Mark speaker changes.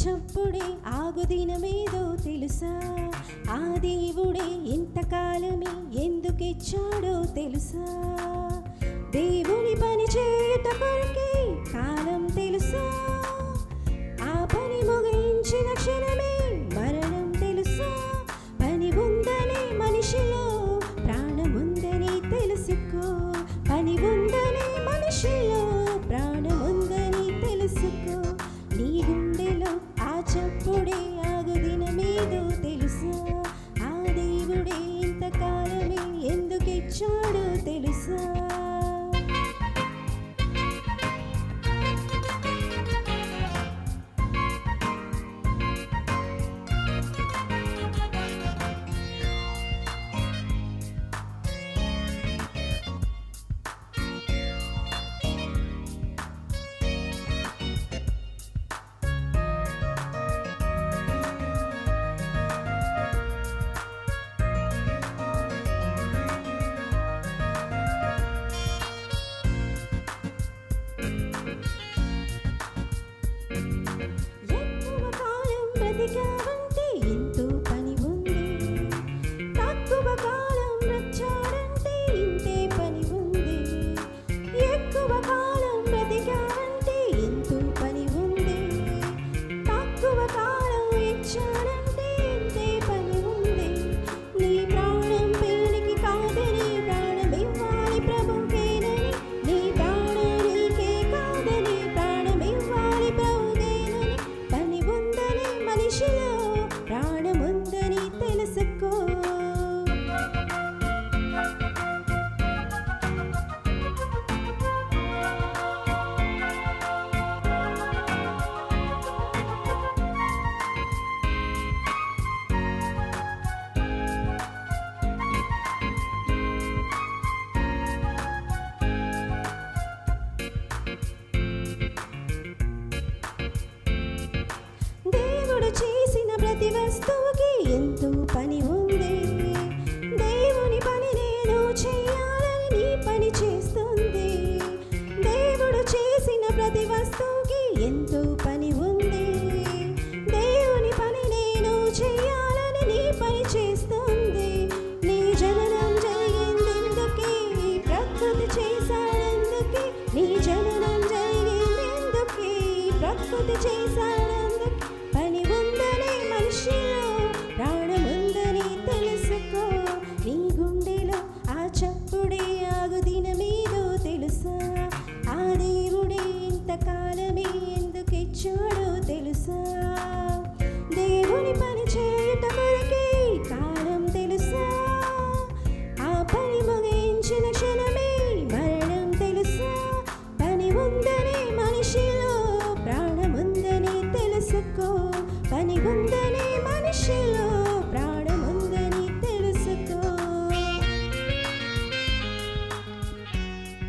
Speaker 1: చప్పుడే ఆగు దినమేదో తెలుసా? ఆ దేవుడే ఇంతకాలమే ఎందుకిచ్చాడో తెలుసా? దేవుని పని చేయుట కొరకే ప్రతి వస్తువుకి ఎంతో పని ఉంది. దేవుని పని నేను చేయాలని నీ పని చేస్తుంది. దేవుడు చేసిన ప్రతి వస్తువుకి ఎంతో పని ఉంది. దేవుని పని నేను చేయాలని నీ పని చేస్తుంది. నీ జననం జరిగిందెందుకే? ప్రకృతి చేశాడందుకే నీ జననం జరిగిందెందుకే? ప్రకృతి చేశాడందుకే